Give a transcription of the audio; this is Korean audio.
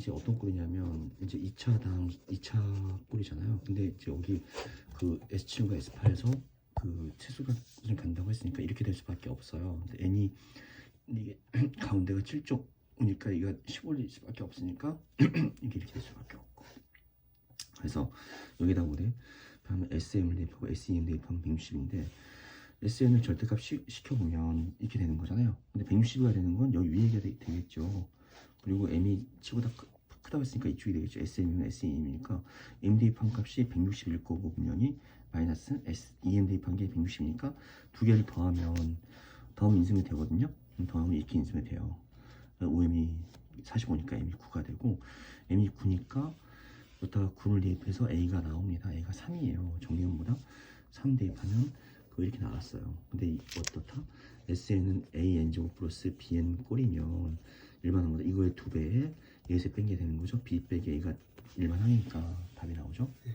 이제 어떤 꼴이냐면 이제 2차 당 2차 꼴이잖아요. 근데 이제 여기 그 S7과 S8에서 그 치수가 좀 간다고 했으니까 이렇게 될 수밖에 없어요. 근데 n이 이게 가운데가 7쪽이니까 이가 15일 수밖에 없으니까 이게 이렇게 될 수밖에 없고. 그래서 여기다 우리 하면 SM을 대입하고 SEM 대입하면 160인데 SN을 절대값 시, 시켜보면 이렇게 되는 거잖아요. 근데 160이 되는 건 여기 위에 게 되- 되겠죠. 그리고 M이 치보다 크, 크다고 했으니까 이쪽이 되겠죠. SM이면 SEM이니까 M 대입한 값이 160일 거고 분명히 마이너스 S, EM 대입한 게 160이니까 두 개를 더하면 더하면 인수면 되거든요. 더하면 이렇게 인수면 돼요. 5M이 45니까 M이 9가 되고 M이 9니까 여기다가 9를 대입해서 A가 나옵니다. A가 3이에요. 정리원보다 3 대입하면 그 이렇게 나왔어요. 근데 이 어떻다? SN은 AN 제곱 플러스 BN 꼴이면 일반 항보다 이거의 두배 예세 뺀 게 되는 거죠? B 빼기 A가 일반 항이니까 답이 나오죠? 네.